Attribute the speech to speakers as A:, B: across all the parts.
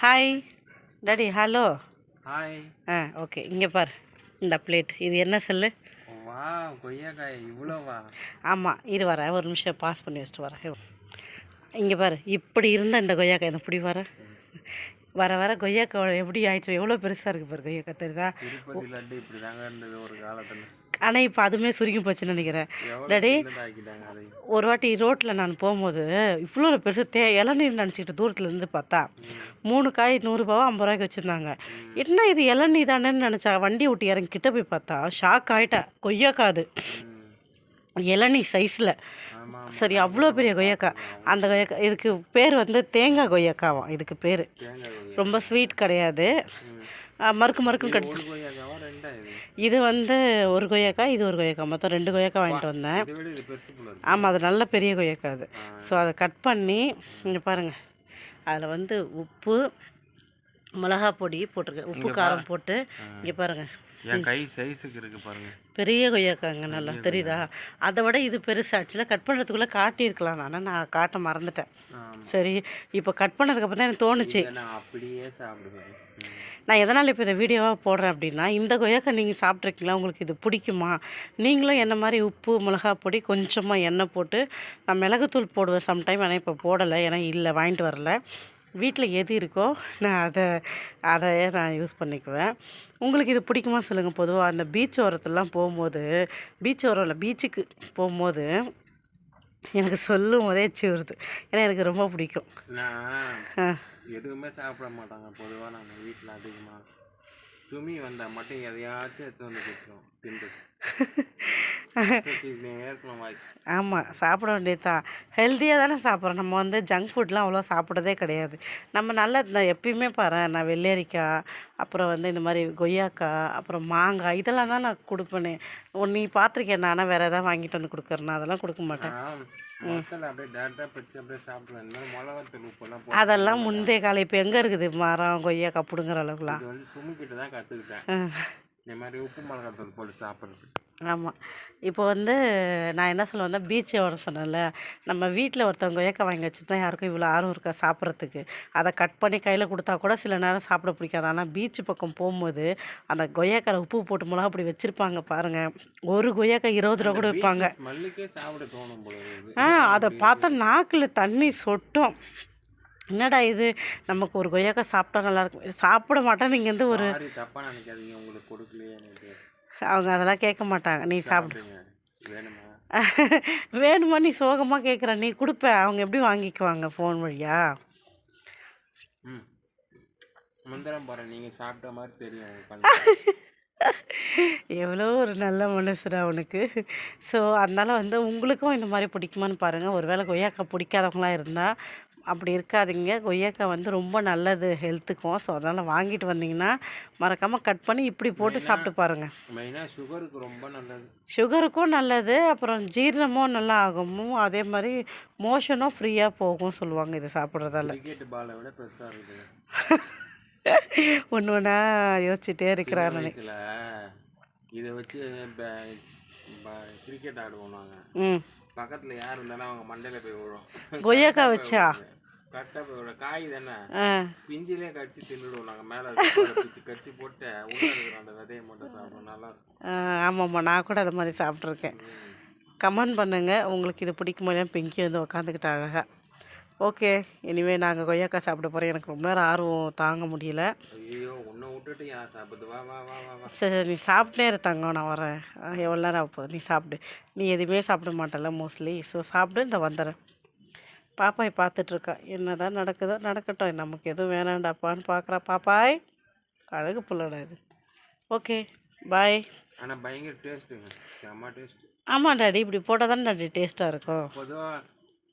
A: Hi daddy hello
B: hi
A: ah okay இங்கே பார். இந்த பிளேட் இது என்ன சொல்லு?
B: வா கொய்யாக்காய். இவ்வளோவா?
A: ஆமாம் இரு வரேன் ஒரு நிமிஷம் பாஸ் பண்ணி வச்சுட்டு வரேன் இங்கே பாரு. இப்படி இருந்தால் இந்த கொய்யாக்காய். இந்த இப்படி வர வர வர கொய்யாக்காய் எப்படி ஆயிடுச்சு? எவ்வளோ பெருசாக இருக்குது பாரு கொய்யாக்காய். தெரியுதா?
B: திருப்பதி லட்டு இப்படி தாங்க இருந்தது ஒரு காலத்தில்.
A: ஆனால் இப்போ அதுவுமே சுருங்கி போச்சுன்னு நினைக்கிறேன். டாடி ஒரு வாட்டி ரோட்டில் நான் போகும்போது இவ்வளோ பெருசு தே இளநீர் நினச்சிக்கிட்டு தூரத்துல இருந்து பார்த்தா மூணு காய் நூறுரூபாவோ ஐம்பது ரூபாய்க்கு வச்சுருந்தாங்க. என்ன இது இளநீ தானேன்னு நினச்சா வண்டி விட்டு இறங்கி கிட்ட போய் பார்த்தா ஷாக் ஆகிட்டேன் கொய்யாக்காது. இளநீ சைஸில் சரி அவ்வளோ பெரிய கொய்யாக்காய் அந்த கொய்யாக்காய் இதுக்கு பேர் வந்து தேங்காய் கொய்யாக்காவாம். இதுக்கு பேர். ரொம்ப ஸ்வீட் கிடையாது. மறுக்கு மறுக்குன்னு கிடச்சி
B: இது?
A: வந்து ஒரு கொய்யாக்காய் இது ஒரு கொய்யாக்காய் மொத்தம் ரெண்டு கொய்யாக்காய் வாங்கிட்டு வந்தேன். ஆமாம் அது நல்ல பெரிய கொய்யாக்காய் அது. ஸோ அதை கட் பண்ணி இங்கே பாருங்கள் அதில் வந்து உப்பு மிளகா பொடி போட்டிருக்கேன் உப்பு காரம் போட்டு இங்கே பாருங்கள்
B: என் கை சைஸுக்கு இருக்கு பாருங்க.
A: பெரிய கொய்யாக்காங்க நல்லா தெரியுதா? அதை விட இது பெருசு. ஆக்சுவலாக கட் பண்ணுறதுக்குள்ளே காட்டியிருக்கலாம். நான் நான் காட்ட மறந்துட்டேன். சரி இப்போ கட் பண்ணதுக்கப்புறம் தான் எனக்கு தோணுச்சு.
B: இதை நான் அப்படியே சாப்பிடுவேன்.
A: நான் எதனால் இப்போ இந்த வீடியோவாக போடுறேன் அப்படின்னா இந்த கொய்யாக்காய் நீங்கள் சாப்பிட்ருக்கீங்களா உங்களுக்கு இது பிடிக்குமா? நீங்களும் என்ன மாதிரி உப்பு மிளகா பொடி கொஞ்சமாக எண்ணெய் போட்டு நான் மிளகுத்தூள் போடுவேன். சம்டைம் ஆனால் இப்போ போடலை. ஏன்னா இல்லை வாங்கிட்டு வரல. வீட்டில் எது இருக்கோ நான் அதை அதை நான் யூஸ் பண்ணிக்குவேன். உங்களுக்கு இது பிடிக்குமா சொல்லுங்கள் பொதுவாக அந்த பீச் ஓரத்துலலாம் போகும்போது பீச் ஓரம் இல்லை பீச்சுக்கு போகும்போது எனக்கு சொல்லும் போதே வருது ஏன்னா எனக்கு ரொம்ப பிடிக்கும்.
B: எதுவுமே சாப்பிட மாட்டாங்க. பொதுவாக நாங்கள் வீட்டில் அதிகமாக சுமி வந்தால் மட்டும் எதையாச்சும் எடுத்து வந்து வாய்
A: ஆமாம் சாப்பிட வேண்டியது தான் ஹெல்த்தியாக தானே சாப்பிட்றோம். நம்ம வந்து ஜங்க் ஃபுட்லாம் அவ்வளோ சாப்பிட்றதே கிடையாது. நம்ம நல்ல நான் எப்பயுமே பாரு நான் வெள்ளரிக்காய் அப்புறம் வந்து இந்த மாதிரி கொய்யாக்காய் அப்புறம் மாங்காய் இதெல்லாம் தான் நான் கொடுப்பேனே. நீ பார்த்துருக்கேன் நானே வேறு எதாவது வாங்கிட்டு வந்து கொடுக்குறேன்? அதெல்லாம் கொடுக்க மாட்டேன். அதெல்லாம் முந்தைய காலம். இப்போ எங்கே இருக்குது? மரம் கொய்யாக்காய் பிடுங்குற அளவுக்குலாம்.
B: இந்த மாதிரி உப்பு மிளகாத்தூள் போட்டு சாப்பிட்றது.
A: ஆமாம் இப்போ வந்து நான் என்ன சொல்ல வந்தேன் பீச் வர சொன்னேன்ல நம்ம வீட்டில் ஒருத்தவங்க கொய்யாக்காய் வாங்கி வச்சுருந்தா யாருக்கும் இவ்வளோ ஆர்வம் இருக்கா சாப்பிட்றதுக்கு? அதை கட் பண்ணி கையில் கொடுத்தா கூட சில நேரம் சாப்பிட பிடிக்காது. ஆனால் பீச் பக்கம் போகும்போது அந்த கொய்யாக்காய் உப்பு போட்டு மிளகா அப்படி வச்சுருப்பாங்க பாருங்கள் ஒரு கொய்யாக்காய் இருபது ரூபா கூட
B: இருக்குது.
A: ஆ அதை பார்த்தா நாக்கில் தண்ணி சொட்டும். என்னடா இது? நமக்கு ஒரு கொய்யாக்காய் சாப்பிட்டா நல்லா இருக்கும். சாப்பிட மாட்டேன் இங்கே வந்து ஒரு
B: தப்பாக நினைக்காதீங்க. உங்களுக்கு கொடுக்கலையே
A: அவங்க அதெல்லாம் கேட்க மாட்டாங்க. நீ சாப்பிடு
B: வேணுமா?
A: நீ சோகமாக கேட்குற. நீ கொடுப்ப. அவங்க எப்படி வாங்கிக்குவாங்க ஃபோன் வழியா?
B: நீங்கள் சாப்பிட்ட மாதிரி.
A: எவ்வளோ ஒரு நல்ல மனசுடா அவனுக்கு ஸோ அதனால் வந்து உங்களுக்கும் இந்த மாதிரி பிடிக்குமான்னு பாருங்கள் ஒருவேளை கொய்யாக்காய் பிடிக்காதவங்களாம் இருந்தால் அப்படி இருக்காதீங்க. கொய்யாக்காய் வந்து ரொம்ப நல்லது ஹெல்த்துக்கும். ஸோ அதனால் வாங்கிட்டு வந்தீங்கன்னா மறக்காமல் கட் பண்ணி இப்படி போட்டு சாப்பிட்டு பாருங்கள்
B: மெயினாக சுகருக்கு ரொம்ப நல்லது.
A: சுகருக்கும் நல்லது அப்புறம் ஜீரணமும் நல்லா ஆகும் அதே மாதிரி மோஷனும் ஃப்ரீயாக போகும் சொல்லுவாங்க இது சாப்பிட்றதால. ஒன்று ஒன்றா யோசிச்சுட்டே இருக்கிறார்
B: இதை வச்சு கிரிக்கெட் ஆடுவோம் நாங்கள் பக்கத்தில் யார் இருந்தாலும் அவங்க மண்டையில் போய் விழும்
A: கொய்யாக்காய் வச்சா?
B: கரெக்டாக போய் விழும் காய் தானே? பிஞ்சிலே கடிச்சு தின்னுடுவோம் நாங்கள் மேலே கடிச்சு போட்டு உள்ள அந்த விதையை மட்டும் சாப்பிடுவோம். நல்லா இருக்கும்.
A: ஆமாம்மா. நான் கூட அது மாதிரி சாப்பிட்ருக்கேன் கமெண்ட் பண்ணுங்கள் உங்களுக்கு இது பிடிக்குமோ இல்லையா பிங்கி வந்து உக்காந்துக்கிட்ட அழகாக ஓகே. இனிமே நாங்கள் கொய்யாக்காய் சாப்பிட போகிறோம் எனக்கு ரொம்ப நேரம் ஆர்வம் தாங்க முடியல. சரி சரி நீ சாப்பிட்டே இரு தங்கம். நான் வரேன் எவ்வளோ நேரம் ஆக போகுது? நீ சாப்பிடு. நீ எதுவுமே சாப்பிட மாட்டல மோஸ்ட்லி ஸோ சாப்பிடு இந்த வந்துடுறேன். பாப்பாய் பார்த்துட்ருக்கா என்ன தான் நடக்குதோ நடக்கட்டும். நமக்கு எதுவும் வேணாண்டாப்பான்னு பார்க்குறா பாப்பாய் அழகு புள்ளடா இது. ஓகே பாய்
B: ஆனால் பயங்கர டேஸ்ட்டுங்க செம்ம டேஸ்ட்
A: ஆமாம் டாடி இப்படி போட்டால் தானே டாடி டேஸ்ட்டாக இருக்கும்.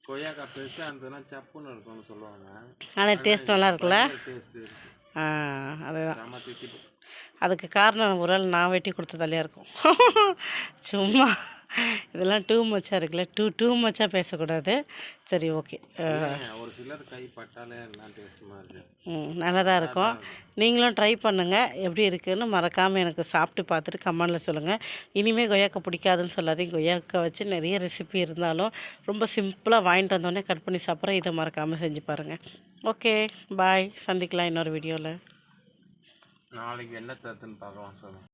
B: கொய்யாக்காய் பெருசாக இருந்ததுன்னா சப்புன்னு இருக்கும்னு சொல்லுவாங்க.
A: ஆனால் டேஸ்ட் நல்லா இருக்குல்ல?
B: டேஸ்ட் இருக்கு.
A: ஆ அதுதான்.
B: செம்ம திட்டிட்டு
A: அதுக்கு காரணம் ஒரு வேளை நான் வெட்டி கொடுத்ததாலே இருக்கும். சும்மா. இதெல்லாம் டூ மச்சாக இருக்குல்ல? டூ டூ மச்சாக பேசக்கூடாது. சரி ஓகே
B: ஒரு சிலர் கை பட்டாலே
A: ம் நல்லா தான் இருக்கும். நீங்களும் ட்ரை பண்ணுங்கள் எப்படி இருக்குன்னு மறக்காமல் எனக்கு சாப்பிட்டு பார்த்துட்டு கமெண்டில் சொல்லுங்கள் இனிமேல் கொய்யாக்கா பிடிக்காதுன்னு சொல்லாதீங்க. கொய்யாக்கா வச்சு நிறைய ரெசிபி இருந்தாலும் ரொம்ப சிம்பிளாக வாங்கிட்டு வந்தோடனே கட் பண்ணி சாப்பிட்றேன். இதை மறக்காமல் செஞ்சு பாருங்கள் ஓகே பாய் சந்திக்கலாம் இன்னொரு வீடியோவில்
B: நாளைக்கு என்ன தத்துன்னு பார்க்கலாம் சொல்லுங்கள்